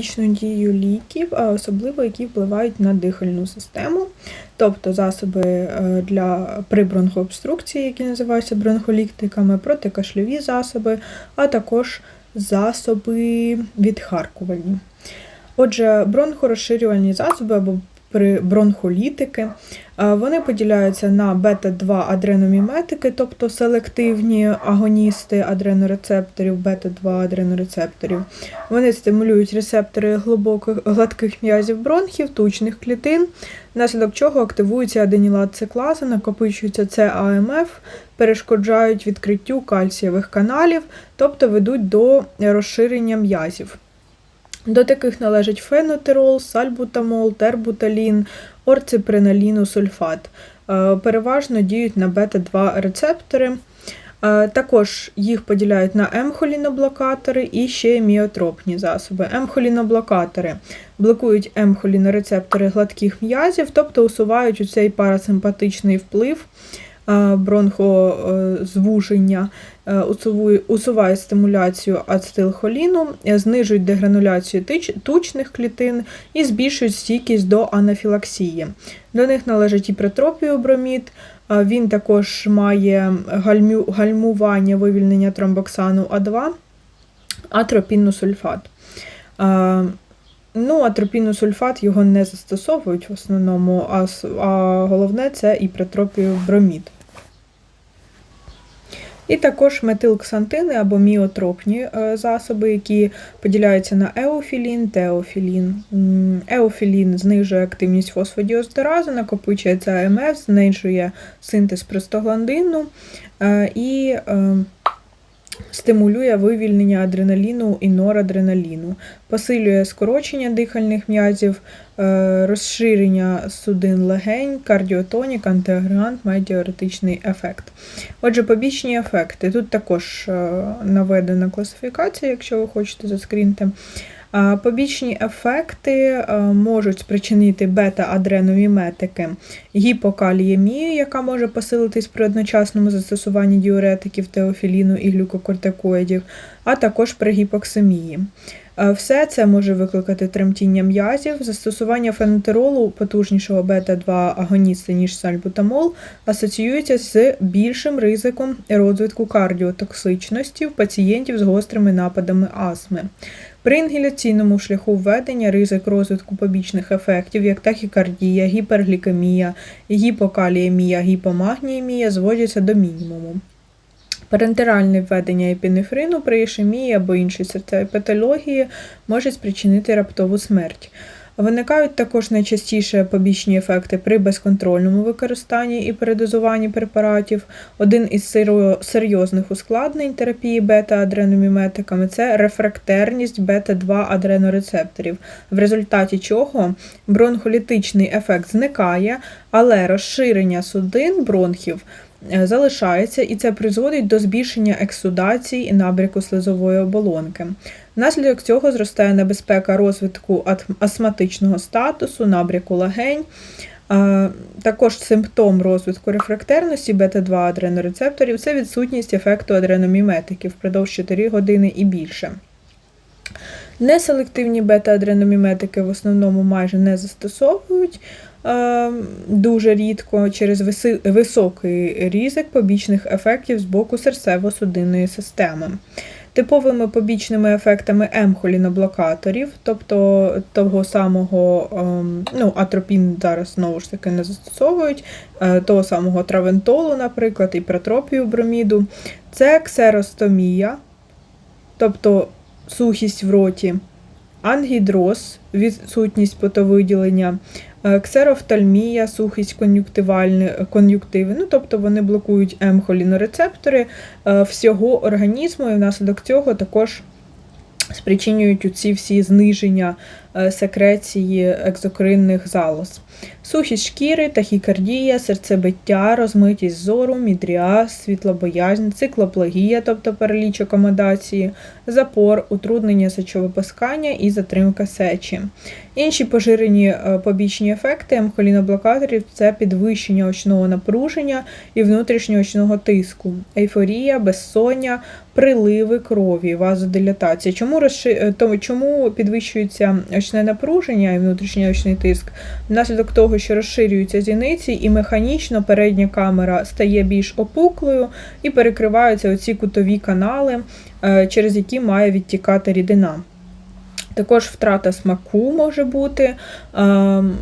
побічну дію ліків, особливо які впливають на дихальну систему, тобто засоби е, для при бронхообструкції, які називаються бронхоліктиками, протикашльові засоби, а також засоби відхаркувальні. Отже, бронхорозширювальні засоби або при бронхолітики, е, вони поділяються на бета-2 адреноміметики, тобто селективні агоністи адренорецепторів, бета-2 адренорецепторів. Вони стимулюють рецептори глибоких гладких м'язів бронхів, тучних клітин, внаслідок чого активується аденілат циклаза, накопичується ЦАМФ, перешкоджають відкриттю кальцієвих каналів, тобто ведуть до розширення м'язів. До таких належать фенотерол, сальбутамол, тербуталін, орципреналінусульфат. Е, Переважно діють на бета-2 рецептори. Е, Також їх поділяють на емхоліноблокатори і ще міотропні засоби. Емхоліноблокатори блокують емхолінорецептори гладких м'язів, тобто усувають у цей парасимпатичний вплив бронхозвуження, е, усуває стимуляцію ацетилхоліну, е, знижують дегрануляцію тучних клітин і збільшують стійкість до анафілаксії. До них належить і протропіобромід, Він також має гальмування вивільнення тромбоксану А2, атропінносульфат. А, Ну, атропінносульфат його не застосовують в основному, а, головне це і протропіобромід. І також метилксантини або міотропні е, засоби, які поділяються на еофілін, теофілін. Еофілін знижує активність фосфодіостеразу, накопичується АМФ, знижує синтез простагландину е, і е, стимулює вивільнення адреналіну і норадреналіну, посилює скорочення дихальних м'язів, е, розширення судин легень, кардіотонік, антиагрегант має діуретичний ефект. Отже, побічні ефекти. Тут також е, наведена класифікація, якщо ви хочете заскрінти. Побічні ефекти е, можуть спричинити бета-адреновіметики, гіпокаліємію, яка може посилитись при одночасному застосуванні діуретиків, теофіліну і глюкокортикоїдів, а також при гіпоксемії. Е, Все це може викликати тремтіння м'язів, застосування фенотеролу потужнішого бета-2 агоніста, ніж сальбутамол, асоціюється з більшим ризиком розвитку кардіотоксичності в пацієнтів з гострими нападами астми. При інгіляційному шляху введення ризик розвитку побічних ефектів, як тахікардія, гіперглікемія, гіпокаліємія, гіпомагніємія, зводяться до мінімуму. Парентеральне введення епінефрину при ішемії або іншій серцевій патології може спричинити раптову смерть. Виникають також найчастіше побічні ефекти при безконтрольному використанні і передозуванні препаратів. Один із серйозних ускладнень терапії бета-адреноміметиками це рефрактерність бета-2 адренорецепторів, в результаті чого бронхолітичний ефект зникає, але розширення судин бронхів е, залишається, і це призводить до збільшення ексудації і набряку слизової оболонки. Внаслідок цього зростає небезпека розвитку астматичного статусу, набряку легень. Також симптом розвитку рефрактерності бета-2 адренорецепторів це відсутність ефекту адреноміметиків впродовж 4 години і більше. Неселективні бета-адреноміметики в основному майже не застосовують дуже рідко через високий ризик побічних ефектів з боку серцево-судинної системи. Типовими побічними ефектами емхоліноблокаторів, тобто того самого, ем, ну, атропін зараз знову ж таки не застосовують, е, того самого травентолу, наприклад, і протропію броміду, це ксеростомія, тобто сухість в роті, ангідроз, відсутність потовиділення, е, ксерофтальмія, сухість кон'юктиви, ну, тобто вони блокують М-холінорецептори всього організму, і внаслідок цього також спричинюють ці всі зниження е, секреції екзокринних залоз. Сухість шкіри, тахікардія, серцебиття, розмитість зору, мідріаз, світлобоязнь, циклоплегія, тобто параліч акомодації, запор, утруднення сечовипускання і затримка сечі. Інші поширені е, побічні ефекти емхоліноблокаторів це підвищення очного напруження і внутрішньоочного тиску, ейфорія, безсоння, приливи крові, вазодилатація. Чому розши... е, чому підвищується очне напруження і внутрішній очний тиск? Внаслідок того, що розширюються зіниці, і механічно передня камера стає більш опуклою і перекриваються оці кутові канали, е, через які має відтікати рідина. Також втрата смаку може бути, ем,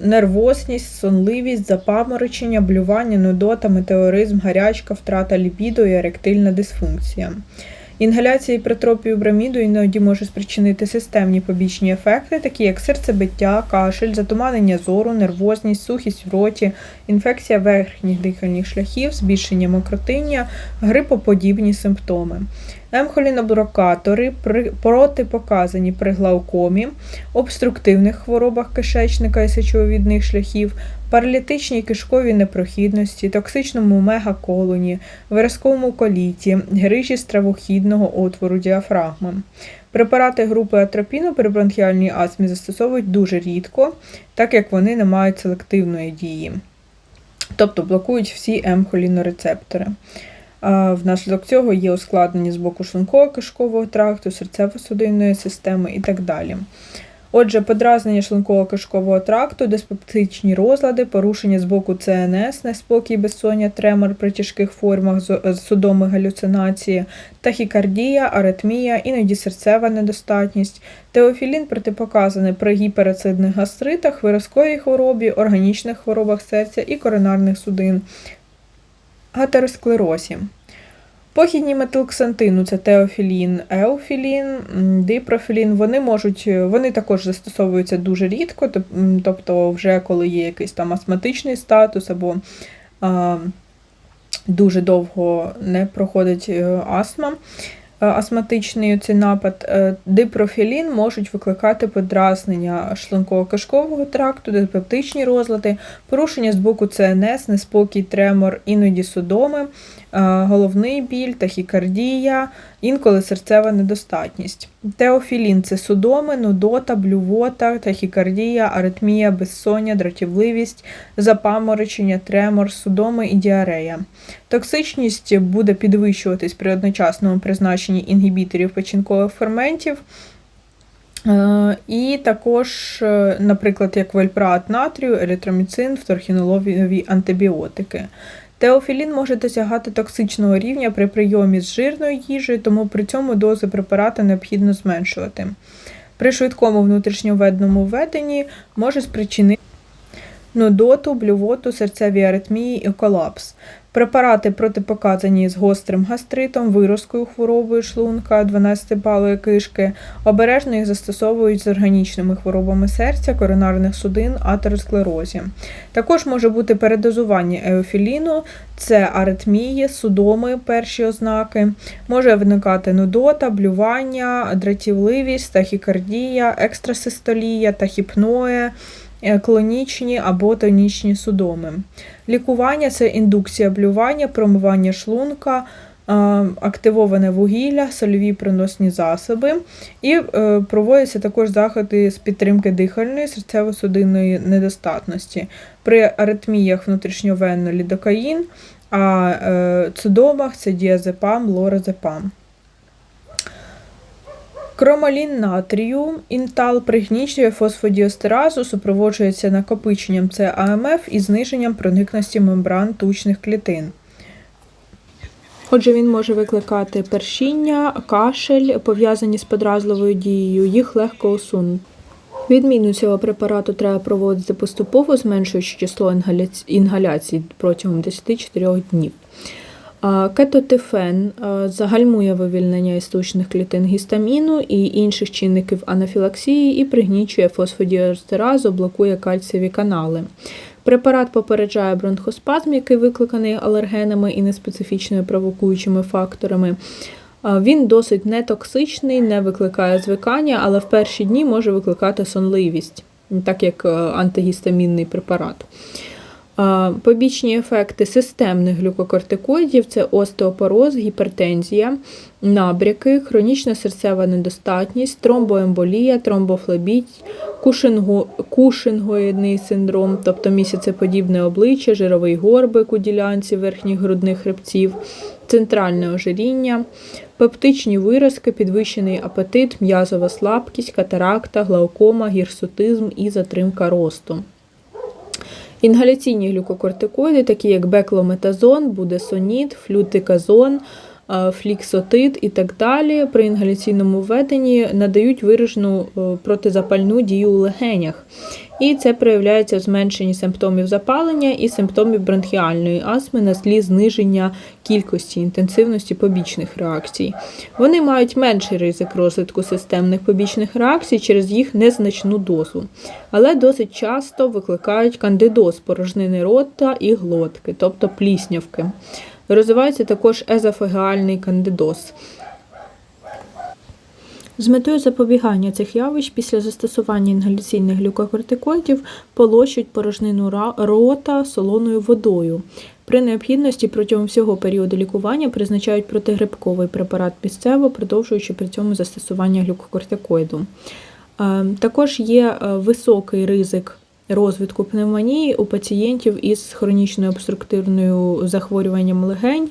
нервозність, сонливість, запаморочення, блювання, нудота, метеоризм, гарячка, втрата ліпіду і еректильна дисфункція. Інгаляція іпритропію броміду іноді може спричинити системні побічні ефекти, такі як серцебиття, кашель, затуманення зору, нервозність, сухість в роті, інфекція верхніх дихальних шляхів, збільшення мокротиння, грипоподібні симптоми. Емхоліноблокатори при- протипоказані при глаукомі, обструктивних хворобах кишечника і сечовідних шляхів, паралітичній кишковій непрохідності, токсичному мегаколоні, виразковому коліті, грижі стравохідного отвору діафрагми. Препарати групи атропіну при бронхіальній астмі застосовують дуже рідко, так як вони не мають селективної дії, тобто блокують всі емхолінорецептори. Внаслідок цього є ускладнення з боку шлунково-кишкового тракту, серцево-судинної системи і так далі. Отже, подразнення шлунково-кишкового тракту, диспептичні розлади, порушення з боку ЦНС, неспокій, безсоння, тремор при тяжких формах судоми галюцинації, тахікардія, аритмія, іноді серцева недостатність. Теофілін протипоказаний при гіперацидних гастритах, виразковій хворобі, органічних хворобах серця і коронарних судин, атеросклерозі. Похідні метилксантину це теофілін, еофілін, дипрофілін. Вони можуть, е, вони також застосовуються дуже рідко, тобто вже коли є якийсь там астматичний статус або а, дуже довго не проходить е, астма. Е, Астматичний цей напад, Е, дипрофілін можуть викликати подразнення шлунково-кишкового тракту, диспептичні розлади, порушення з боку ЦНС, неспокій, тремор, іноді судоми, е, головний біль, тахікардія, інколи серцева недостатність. Теофілін це судоми, нудота, блювота, тахікардія, аритмія, безсоння, дратівливість, запаморочення, тремор, судоми і діарея. Токсичність буде підвищуватись при одночасному призначенні інгібіторів печінкових ферментів. Е, І також, е, наприклад, як вельпрат натрію, еритроміцин, фторхінолові антибіотики. Теофілін може досягати токсичного рівня при прийомі з жирною їжею, тому при цьому дози препарата необхідно зменшувати. При швидкому внутрішньоведеному введенні може спричинити нудоту, блювоту, серцеві аритмії і колапс. Препарати протипоказані з гострим гастритом, виразкою хворобою шлунка, 12-палої кишки, обережно їх застосовують з органічними хворобами серця, коронарних судин, атеросклерозі. Також може бути передозування еофіліну, це аритмії, судоми, перші ознаки, може виникати нудота, блювання, дратівливість, тахікардія, екстрасистолія, тахіпноє, клонічні або тонічні судоми. Лікування це індукція блювання, промивання шлунка, е, активоване вугілля, сольові приносні засоби. І е, проводяться також заходи з підтримки дихальної серцево-судинної недостатності. При аритміях внутрішньовенно лідокаїн, а е, цудомах це діазепам, лоразепам. Кромалін натрію, інтал пригнічує фосфодіостеразу, супроводжується накопиченням ЦАМФ і зниженням проникності мембран тучних клітин. Отже, він може викликати першіння, кашель, пов'язані з подразливою дією, їх легко усунути. Відміну цього препарату треба проводити поступово, зменшуючи число інгаляц- інгаляцій протягом 10-4 днів. Кетотифен загальмує вивільнення істочних клітин гістаміну і інших чинників анафілаксії і пригнічує фосфодіостеразу, блокує кальцієві канали. Препарат попереджає бронхоспазм, який викликаний алергенами і неспецифічними провокуючими факторами. Він досить нетоксичний, не викликає звикання, але в перші дні може викликати сонливість, так як е, антигістамінний препарат. Побічні ефекти системних глюкокортикоїдів це остеопороз, гіпертензія, набряки, хронічна серцева недостатність, тромбоемболія, тромбофлебіт, кушинго, кушингоїдний синдром, тобто місяцеподібне обличчя, жировий горбик у ділянці верхніх грудних хребців, центральне ожиріння, пептичні виразки, підвищений апетит, м'язова слабкість, катаракта, глаукома, гірсутизм і затримка росту. Інгаляційні глюкокортикоїди, такі як беклометазон, будесоніт, флютиказон, фліксотид і так далі, при інгаляційному введенні надають виражену е, протизапальну дію у легенях. І це проявляється в зменшенні симптомів запалення і симптомів бронхіальної астми на тлі зниження кількості інтенсивності побічних реакцій. Вони мають менший ризик розвитку системних побічних реакцій через їх незначну дозу, але досить часто викликають кандидоз порожнини рота і глотки, тобто пліснявки. Розвивається також езофагеальний кандидоз. З метою запобігання цих явищ після застосування інгаляційних глюкокортикоїдів полощуть порожнину рота солоною водою. При необхідності протягом всього періоду лікування призначають протигрибковий препарат місцево, продовжуючи при цьому застосування глюкокортикоїду. Е, Також є е, високий ризик розвитку пневмонії у пацієнтів із хронічною обструктивною захворюванням легень.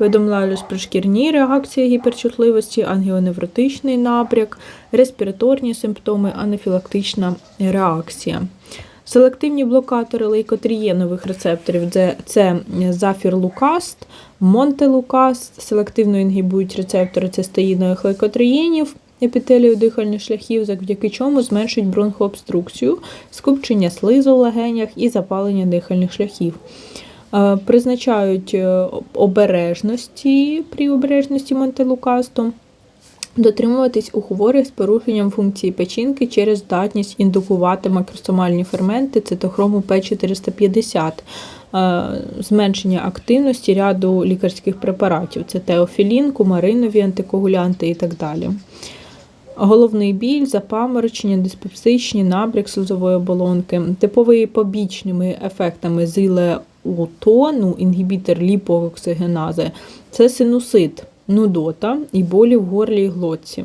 Повідомляють про шкірні реакції гіперчутливості, ангіоневротичний напряк, респіраторні симптоми, анафілактична реакція. Селективні блокатори лейкотрієнових рецепторів це, зафірлукаст, монтелукаст, селективно інгібують рецептори цистеїнових лейкотрієнів, епітелію дихальних шляхів, завдяки чому зменшують бронхообструкцію, скупчення слизу в легенях і запалення дихальних шляхів. Е, Призначають е, обережності при обережності монтелукасту, дотримуватись у хворих з порушенням функції печінки через здатність індукувати макросомальні ферменти цитохрому П450, е, зменшення активності ряду лікарських препаратів. Це теофілін, кумаринові, антикоагулянти і так далі. Головний біль, запаморочення, диспепсичні, набряк слизової оболонки, типові побічними ефектами зилеутону, інгібітор ліпооксигенази, це синусит, нудота і болі в горлі і глотці.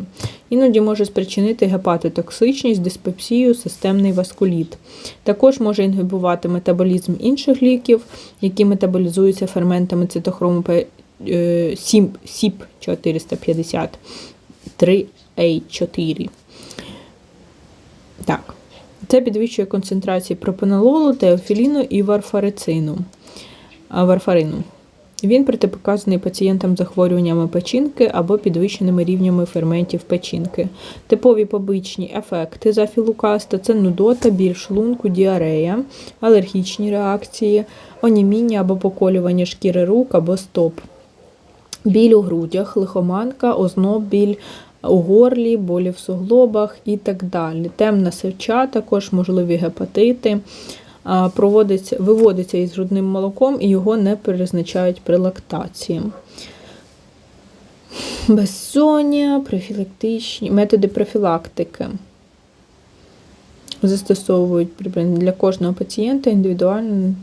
Іноді може спричинити гепатотоксичність, диспепсію, системний васкуліт. Також може інгибувати метаболізм інших ліків, які метаболізуються ферментами цитохрому е, СІП 450 3А4. Так. Це підвищує концентрації пропанололу, теофіліну і варфарицину. Варфарину. Він протипоказаний пацієнтам з захворюваннями печінки або підвищеними рівнями ферментів печінки. Типові побічні ефекти зафілукаста це нудота, біль шлунку, діарея, алергічні реакції, оніміння або поколювання шкіри рук або стоп. Біль у грудях, лихоманка, озноб, біль у горлі, болі в суглобах і так далі. Темна сеча, також можливі гепатити. Проводиться, виводиться із грудним молоком і його не призначають при лактації. Безсоння, профілактичні методи профілактики. Застосовують для кожного пацієнта індивідуально